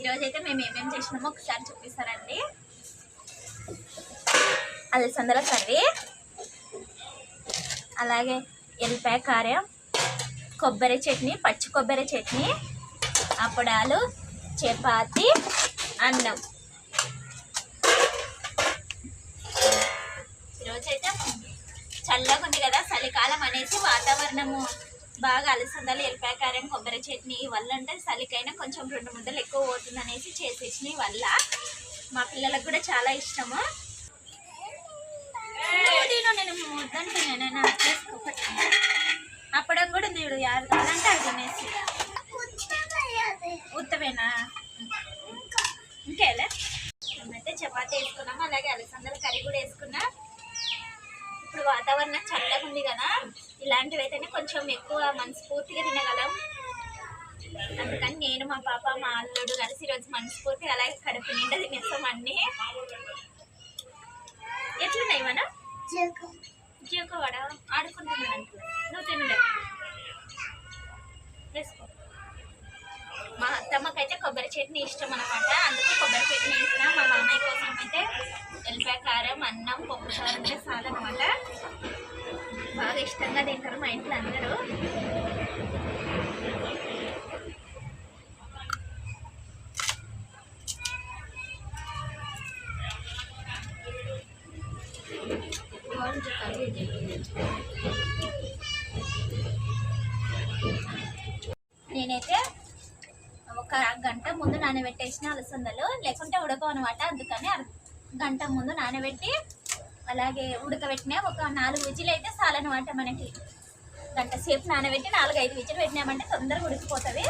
ఈరోజు అయితే మేము ఏమేమి చేసినామో ఒకసారి చూపిస్తారండి అలసందల కర్రీ అలాగే ఎల్లిపాయ కారం కొబ్బరి చట్నీ పచ్చి కొబ్బరి చట్నీ అప్పడాలు చపాతి అన్నం. ఈరోజైతే చల్లగా ఉంది కదా చలికాలం అనేసి వాతావరణము. బాగా అలసందాలు ఎల్లిపాయ కారం కొబ్బరి చట్నీ వల్ల అంటే చలికైనా కొంచెం రెండు ముద్దలు ఎక్కువ పోతుంది అనేసి చేసేసిన వల్ల మా పిల్లలకు కూడా చాలా ఇష్టము. నేను నేను ముద్దంటున్నాను అప్పడం కూడా నేను యారు కావాలంటే అది తినేసి. ఉత్తమేనా? ఇంకేలే? మేమైతే చపాతి వేసుకున్నాము అలాగే అలసందల కర్రీ కూడా వేసుకున్నా. ఇప్పుడు వాతావరణం చల్లగా ఉంది కదా. ఇలాంటివి అయితేనే కొంచెం ఎక్కువ మనస్ఫూర్తిగా తినగలం. అందుకని నేను మా పాప మా అల్లుడు కలిసి ఈరోజు మనస్ఫూర్తిగా అలాగే కడుపు నిండా తినేస్తాం అన్నీ. ఎట్లున్నాయి మన జీవకవాడ ఆడుకుంటున్నాను అంటున్నా. నువ్వు తినలే? వేసుకో. మా అత్తమ్మకైతే కొబ్బరి చట్నీ ఇష్టం అనమాట అందుకే కొబ్బరి చట్నీ వేసిన. మా మామయ్య కోసం అయితే ఎల్లిపాయ కారం అన్నం పప్పు చారు అంటే చాలు బాగా ఇష్టంగా తింటారు మా ఇంట్లో అందరూ. నేనైతే ఒక గంట ముందు నానబెట్టేసిన అలసందలు లేకుంటే ఉడకవు అనమాట అందుకని అర గంట ముందు నానబెట్టి అలాగే ఉడకబెట్టిన ఒక నాలుగు విజిల్ అయితే చాలన్నమాట మనకి. గంట సేపు నానబెట్టి నాలుగు ఐదు విజిల్ పెట్టినామంటే తొందరగా ఉడికిపోతుంది.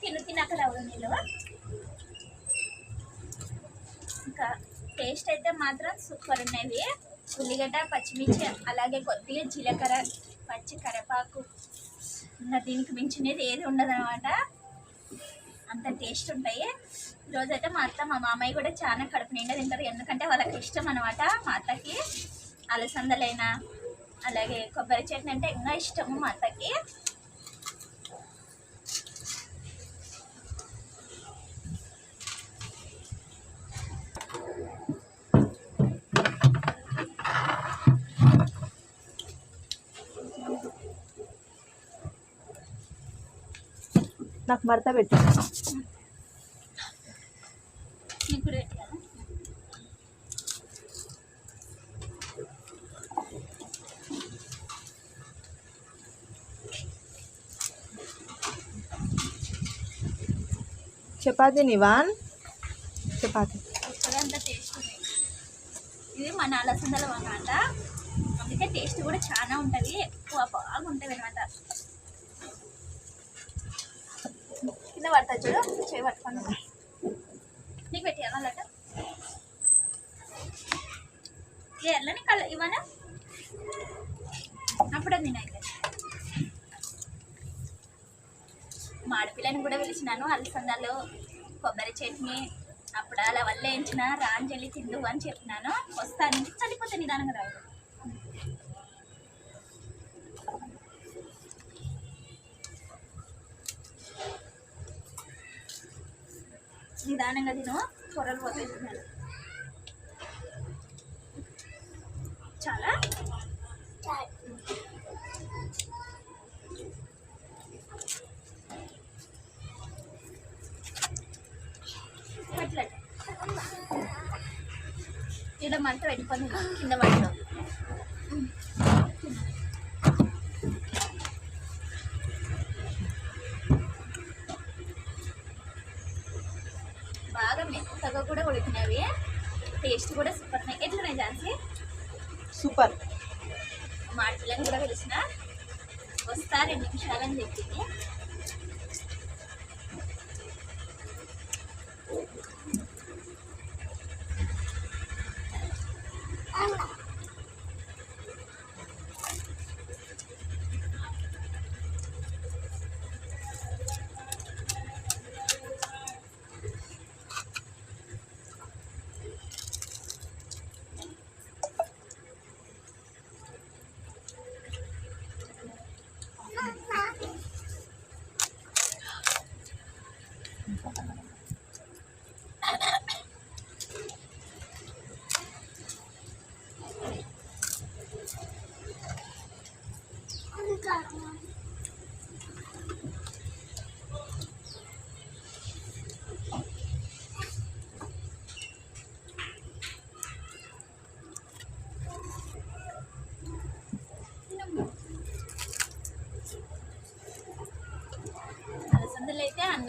తిను తిన్నాక రావు నిలువ. ఇంకా టేస్ట్ అయితే మాత్రం సూపర్ ఉన్నవి ఉల్లిగడ్డ పచ్చిమిర్చి అలాగే కొద్దిగా జీలకర్ర పచ్చి కరివేపాకు. ఇంకా దీనికి మించినది ఏది ఉండదు అనమాట అంత టేస్ట్ ఉంటాయి. రోజైతే మా అత్త మా మామయ్య కూడా చాలా కడుపు నిండా తింటారు. ఎందుకంటే వాళ్ళకి ఇష్టం అనమాట మా అత్తకి. అలసందలైనా అలాగే కొబ్బరి చట్నీ అంటే ఇంకా ఇష్టము మా అత్తకి. నాకు మడత పెట్టాను నీకు కూడా పెట్టాలా? చపాతీ నివాన్. చపాతీ. అంత ఇది మన అలసందలు అనమాట అందుకే టేస్ట్ కూడా చాలా ఉంటుంది ఎక్కువ బాగా ఉంటుంది అనమాట కింద పడతా చూడు చేయి పట్టుకోండి నీకు పెట్టి అన్నట్టు ఏ ఎల్లని అప్పుడే నేను అయితే మా ఆడపిల్లని కూడా పిలిచినాను. అలసందాలు కొబ్బరి చట్నీ అప్పుడు అలా వల్ల వేయించిన రాంజలి తిందు అని చెప్పినాను. వస్తాను. చనిపోతే నిదానంగా రావు. నిదానంగా తిను. కూరలు పోతున్నాను చాలా? ఇలా మంట పెట్టుకొని కింద పడతాం. బాగా మెత్తగా కూడా ఉడికినవి. టేస్ట్ కూడా సూపర్ ఉన్నాయి. ఎట్లున్నాయి ఝాన్సీ? సూపర్. మా పిల్లని కూడా పిలిచిన వస్తా రెండు నిమిషాలని చెప్పింది.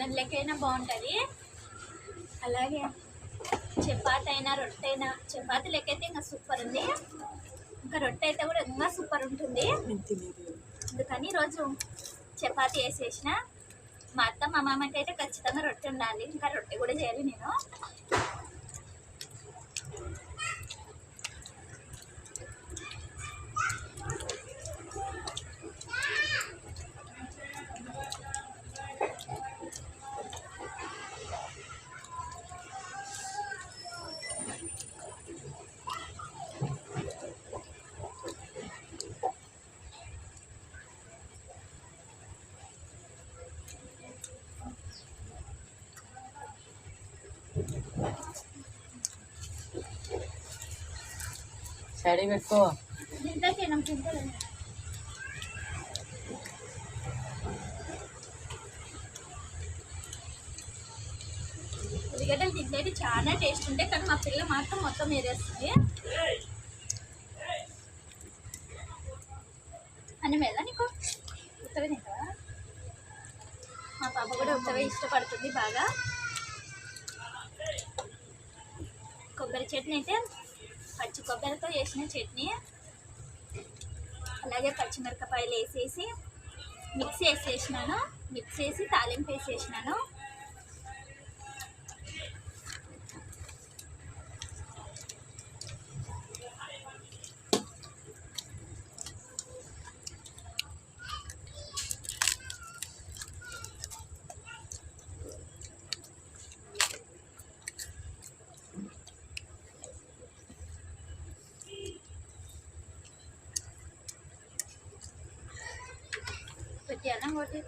అన్నం లెక్కైనా బాగుంటుంది. అలాగే చపాతి అయినా రొట్టె అయినా చపాతి లెక్క అయితే ఇంకా సూపర్ ఉంది. ఇంకా రొట్టె అయితే కూడా ఇంకా సూపర్ ఉంటుంది. అందుకని ఈరోజు చపాతి వేసేసిన. మా అత్త మా మామకి అయితే ఖచ్చితంగా రొట్టె ఉండాలి. ఇంకా రొట్టె కూడా చేయాలి నేను. సైడ్ పెట్టుకో. ఇంతకే ఉల్లిగడ్డలు తింటే చాలా టేస్ట్ ఉంటాయి కానీ మా పిల్ల మాత్రం మొత్తం ఏరేస్తుంది అని మెల్ల నీకు ఉత్తవే తింటావా? మా పాప కూడా ఉత్తవే ఇష్టపడుతుంది బాగా. కొబ్బరి చట్నీ అయితే పచ్చి కొబ్బరితో చేసిన చట్నీ. అలాగే పచ్చిమిరపకాయలు వేసేసి మిక్సీ వేసేసినాను మిక్స్ చేసి తాలింపు వేసేసినాను. పెట్టాను ఒకటి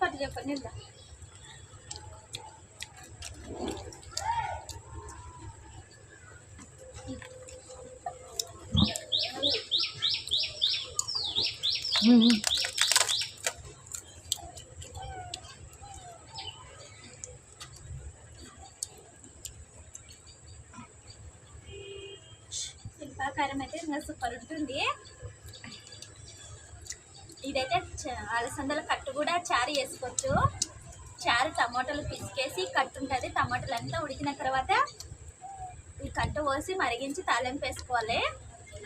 పట్టు చెప్పండి ఇలా శిల్పాకారం అయితే ఇంకా సూపర్ ఉంటుంది ఇదైతే చ- అలసందల కట్టు కూడా చారు వేసుకోవచ్చు చారు టమాటాలు పిసికేసి కట్టు ఉంటుంది టమాటాలు అంతా ఉడికిన తర్వాత ఈ కట్టు పోసి మరిగించి తాలింపు వేసుకోవాలి.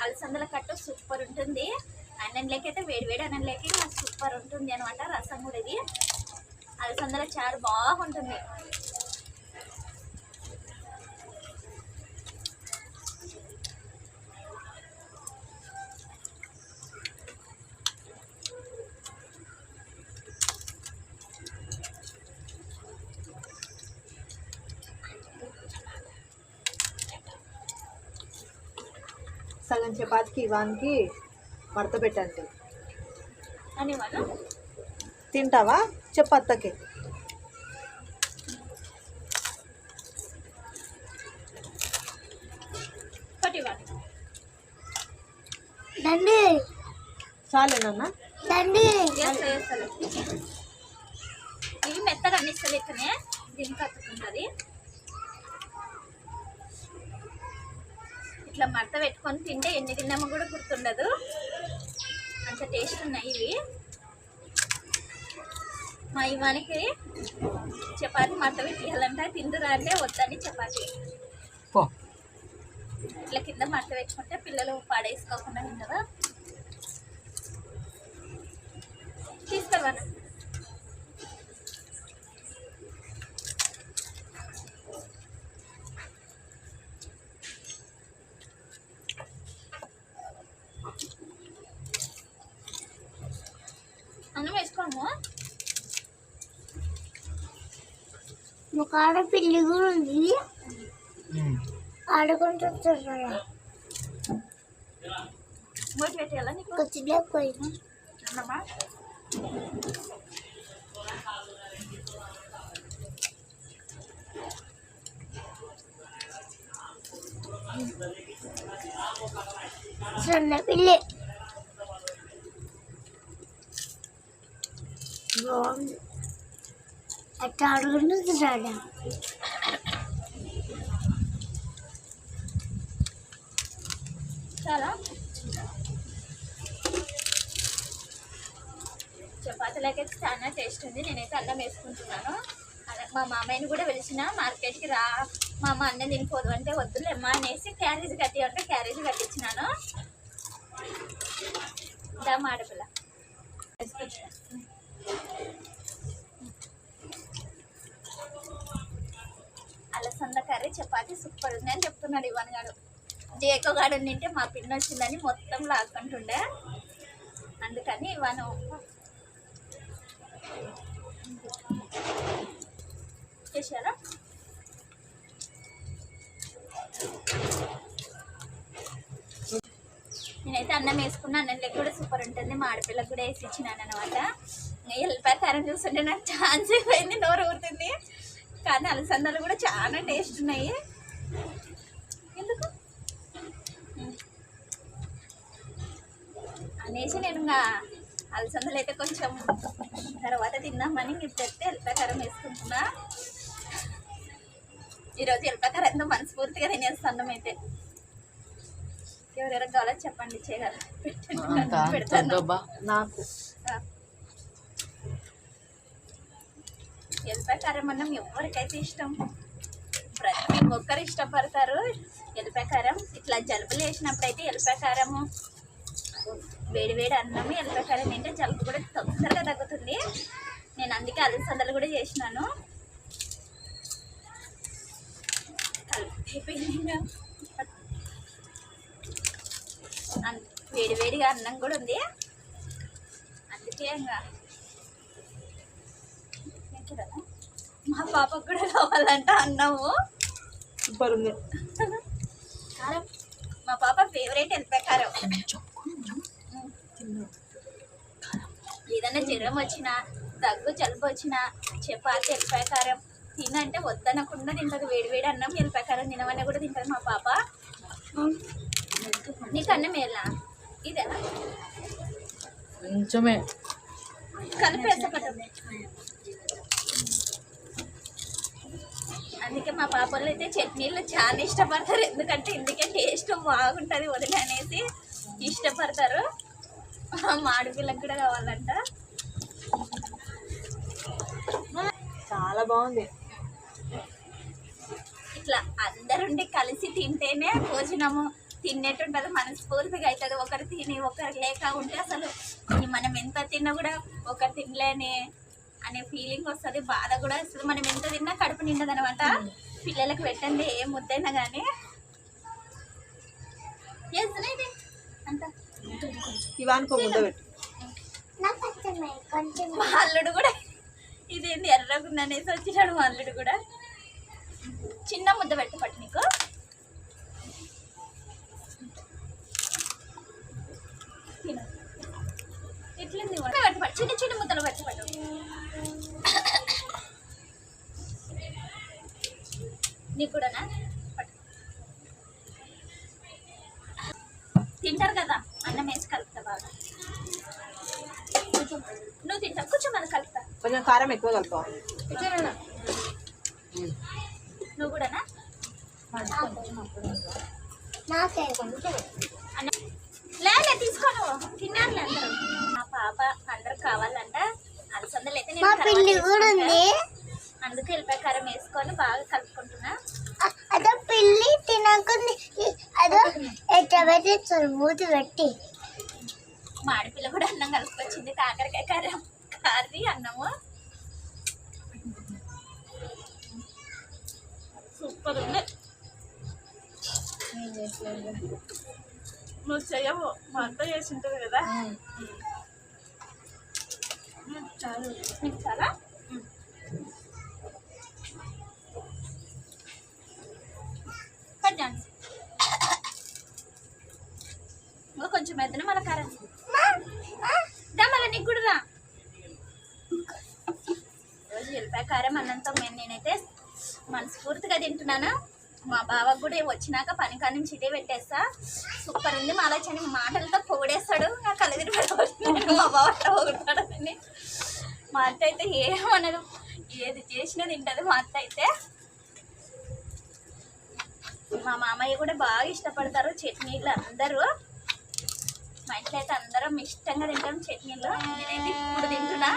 అలసందల కట్టు సూపర్ ఉంటుంది. అన్నంలోకి అయితే వేడి వేడి అన్నంలోకి సూపర్ ఉంటుంది అనమాట రసం కూడా ఇది. అలసందల చారు బాగుంటుంది. సగం చపాతీకి ఇవానికి మడత పెట్టండి. తింటావా? చపాతకి ఒకటి ఇవ్వాలి. దండి. చాలేనన్నా మెత్తగా ఇక్కడనే. దీనికి అతుకుంటుంది ఇట్లా మడత పెట్టుకొని తింటే ఎన్ని తిన్నామో కూడా గుర్తుండదు. అంత టేస్ట్ ఉన్నాయి ఇవి. మా ఇవానికి చపాతి మడత పెట్టాలంటే తిందురా అంటే వద్దని చపాతి. ఇట్లా కింద మడత పెట్టుకుంటే పిల్లలు పాడేసుకోకుండా తింటారా? తీసుకురా? ఆడపిల్లి కూడా ఉంది ఆడుకుంటున్నారు కొద్దిగా పోయినా చిన్న పిల్లి బాగుంది అట్లా అడుగుతుంది రాడా చాలా చపాతీలకి చాలా టేస్ట్ ఉంది. నేనైతే అన్నం వేసుకుంటున్నాను. అలా మా మామయ్యని కూడా పిలిచిన మార్కెట్కి రా. మా అమ్మ అన్నం తినిపోదు అంటే వద్దులేమ్మా అనేసి క్యారేజ్ కట్టి అంటే క్యారేజ్ కట్టించినాను. దా మాడపిల్ల వేసుకొచ్చిన అలసంద కర్రీ చపాతీ సూపర్ ఉంది అని చెప్తున్నాడు ఇవన్ గారు జేకో గాడు తింటే మా పిన్న వచ్చిందని మొత్తం లాక్కుంటుండే. అందుకని ఇవను చేశారా? నేనైతే అన్నం వేసుకున్నా అన్నంలోకి కూడా సూపర్ ఉంటుంది. మా ఆడపిల్లకి కూడా వేసి ఇచ్చినాను అనమాట. ఎల్లిపాయ కారం చూస్తుంటే నాకు ఛాన్స్ అయిపోయింది నోరు ఊరుతుంది. కానీ అలసందలు కూడా చాలా టేస్ట్ ఉన్నాయి. ఎందుకు? అనేసి నేను ఇంకా అలసందలు అయితే కొంచెం తర్వాత తిందామని ఇప్పుడైతే ఎల్లిపాయకారం వేసుకుంటున్నా. ఈరోజు ఎల్లిపాయకారంతో మనస్ఫూర్తిగా తినేస్తాం అయితే. ఎవరెవరికి కావాలో చెప్పండి చేయగలరు దొబ్బా నాకు. ఎల్లిపాయకారం అన్నం ఎవరికైతే ఇష్టం. ప్రతి ఒక్కరు ఇష్టపడతారు ఎల్లిపాయకారం ఇట్లా జలుబులు వేసినప్పుడు అయితే ఎల్లిపాయ వేడి వేడి అన్నం ఎల్లిపాయకారం తింటే జలుబు కూడా తొందరగా తగ్గుతుంది. నేను అందుకే అలసందలు కూడా చేసినాను. కలిపి అన్- అన్నం కూడా ఉంది. అందుకే ఇంకా మా పాపకు కూడా కావాలంట అన్నము. సూపర్ ఉంది కారం. మా పాప ఫేవరెట్ ఎల్లిపాయ కారం. ఏదైనా జ్వరం వచ్చినా దగ్గు జలుబు వచ్చినా చపాతి ఎల్లిపాయ కారం తినంటే వద్దనకుండా తింటది. వేడి వేడి అన్నం ఎల్లిపాయ కారం తినమని కూడా తింటది మా పాప. నీకు అన్నం ఎలా ఇదేనా కొంచెమే కలిపేసపడండి అందుకే మా పాపలు అయితే చట్నీలు చాలా ఇష్టపడతారు. ఎందుకంటే ఇందుకే టేస్ట్ బాగుంటుంది వదిన అనేసి ఇష్టపడతారు. మా ఆడపిల్లకి కూడా కావాలంట. చాలా బాగుంది. ఇట్లా అందరుండి కలిసి తింటేనే భోజనము తినేటుంటుంది మనస్ఫూర్తిగా అవుతుంది ఒకరు తిని ఒకరు లేక ఉంటే అసలు మనం ఎంత తిన్నా కూడా ఒకరు తినలేని అనే ఫీలింగ్ వస్తుంది. బాధ కూడా వస్తుంది. మనం ఎంత తిన్నా కడుపు నిండదు అనమాట పిల్లలకు పెట్టండి ఏ ముద్దైనా కానీ అంత. ఇవానుకో ముద్ద పెట్టు. మా అల్లుడు కూడా ఇదేంది ఎర్రగుంది అనేసి వచ్చినాడు మా అల్లుడు కూడా. చిన్న ముద్ద పెట్టు పట్టు నీకు. ఎట్లుంది వంట? పట్టు పట్టు. చిన్న చిన్న ముద్దలు పట్టు పట్టు నీకు కూడానా? తింటారు కదా? అన్నం వేసి కలుపుతా బాగా. నువ్వు తింటావు కూర్చో మనం కలుపుతా. కొంచెం కారం ఎక్కువ కలుపుకోవాలి నువ్వు కూడానా? నాకే అన్న లేలే తీసుకోను తిన్నారులే అందరూ మా పాప అందరు కావాలంట అలసందలు అయితే మా నేను పిల్లి తర్వాత కూడా ఉంది చేసుకుంటా. అందుకే ఎల్లిపాయ కారం వేసుకొని బాగా కలుపుకుంటున్నా అ- అదో తినకుండా అదో ఎట్లా పెట్టి మూతి పెట్టి. మా ఆడపిల్ల కూడా అన్నం కలుపుకొచ్చింది. కాకరకాయ కారం కర్రీ అన్నము? సూపర్ ఉంది. నువ్వు చెయ్యవు. మా అత్త చేసి ఉంటుంది కదా చాలు. నీకు చాలా ఇంకా కొంచెం ఎద్దన మళ్ళీ కారం దా మళ్ళీ నీకు కూడా రా. రోజు ఎల్లిపాయ కారం అన్నంతో మేము నేనైతే మనస్ఫూర్తిగా తింటున్నాను. మా బావకు కూడా వచ్చినాక పని కాని నుంచి ఇదే పెట్టేస్తా. సూపర్ ఉంది. మా ఆలోచన మాటలతో పొగిడేస్తాడు. నాకు కలదిరి మా బావ అట్లా పొగుడతాడు మా అత్త అయితే ఏమనదు ఏది చేసినా తింటుంది మా అత్త అయితే. మా మామయ్య కూడా బాగా ఇష్టపడతారు చట్నీలు అందరూ. మా ఇంట్లో అయితే అందరం ఇష్టంగా తింటాం చట్నీలు. నేనైతే ఇప్పుడు తింటున్నా.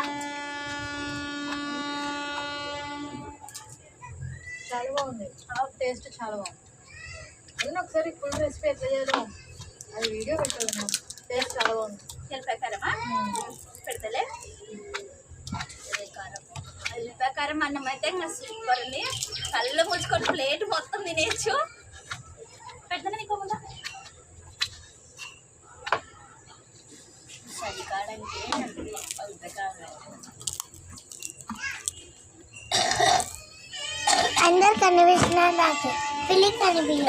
చాలా బాగుంది. టేస్ట్ చాలా బాగుంది. ఒకసారి ఫుల్ రెసిపీ ఎట్లా చేయడం అది వీడియో పెట్టాను టేస్ట్ చాలా బాగుంది. పెడతలే. కారం అన్నం అయితే ఇంకా సూపర్ ఉంది. కళ్ళు మూసుకొని ప్లేట్ మొత్తం తినేయచ్చు. పెడతానే నీకు ముందా. అందరు కనిపిస్తున్నారు నాకు. పిల్లి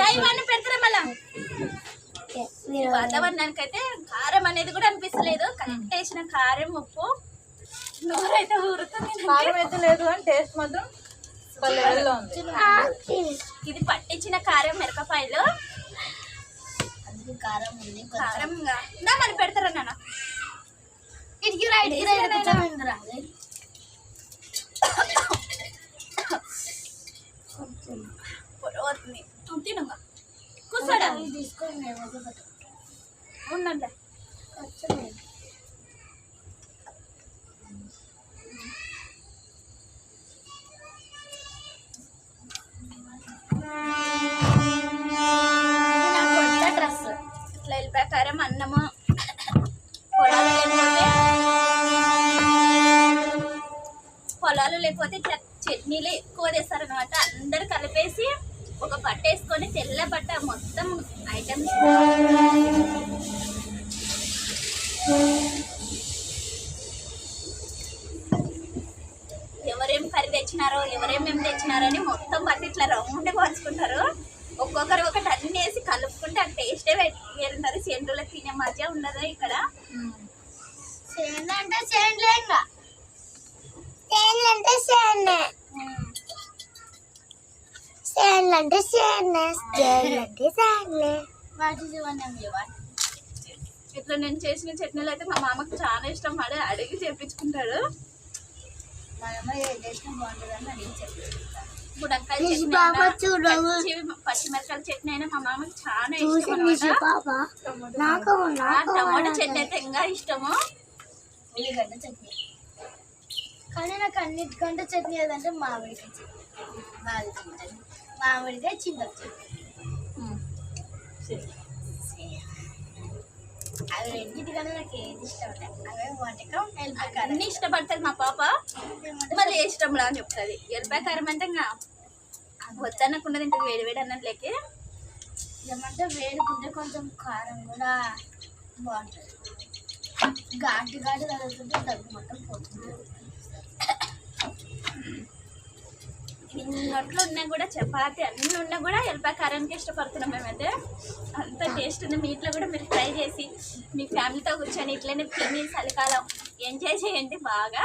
దైవాన్ని పెడతారా మళ్ళా? వాతావరణానికి అయితే కారం అనేది కూడా అనిపిస్తలేదు. కరెక్ట్ వేసిన కారం ఉప్పు. నోరైతే ఊరుతుంది కారం అయితే లేదు కానీ టేస్ట్ మాత్రం ఇది పట్టించిన కారం మిరపకాయలు. కారం ఉంది కారం నా మరి పెడతారా నాన్న? ఇటుకి పోతుంది తినమ్మా కూర్చోడా? తీసుకోండి ఉండండి. లేకపోతే చట్నీలు ఎక్కువ తెస్తారనమాట అందరు కలిపేసి ఒక బట్ట వేసుకొని తెల్ల బట్ట మొత్తం ఐటమ్స్. ఎవరేం కర్రీ తెచ్చినారో ఎవరేం మేము తెచ్చినారో అని మొత్తం బట్టి ఇట్లా రౌండ్ పంచుకుంటారు ఒక్కొక్కరు ఒకటి అన్ని వేసి కలుపుకుంటే ఆ టేస్టే వేరుంటుంది. సెంటులో తినే మధ్య ఉండదు ఇక్కడ. సేంద్ర అంటే సేండ్ అంటే వాటి ఇట్లా నేను చేసిన చట్నీలు అయితే మా మామకు చాలా ఇష్టం. వాడు అడిగి చేపించుకుంటాడు. మా అమ్మ ఏ చేసినా బాగుంటుందని అడిగి చెప్పాను బుడంకాయ చూసి చట్నీ అయినా, చూడవు. పచ్చి- పచ్చిమిరకాయల చట్నీ అయినా మా మామకి చాలా ఇష్టం టమాటా చట్నీ అయితే ఇంకా ఇష్టము. ఉల్లిగడ్డ చట్నీ. కానీ నాకు అన్నిటికంటే చట్నీ ఏదంటే మామిడికాయ చట్నీ. బాగా తింటాను మామిడికాయ చింత చట్నీ. అవి రెండింటికన్నా నాకు ఏది ఇష్టం అవే వంటకం అన్ని ఇష్టపడుతుంది మా పాప. మళ్ళీ ఏ ఇష్టం లా అని చెప్తుంది. ఎల్లిపాయ కారం అంటే ఇంకా వద్దనకుండా ఇంటికి వేడి వేడి అన్నట్లకి ఏమంటే వేడుకుంటే కొంచెం కారం కూడా బాగుంటుంది. ఘాటు ఘాటు తగులుతుంటే దగ్గు మొత్తం పోతుంది. ఇన్నట్లు ఉన్నా కూడా చపాతి అన్ని ఉన్నా కూడా ఎల్పాకారానికి ఇష్టపడుతున్నాం మేమైతే. అంత టేస్ట్ ఉంది. మీ ఇంట్లో కూడా మీరు ట్రై చేసి మీ ఫ్యామిలీతో కూర్చొని ఇట్లనే తిని చలికాలం ఎంజాయ్ చేయండి బాగా.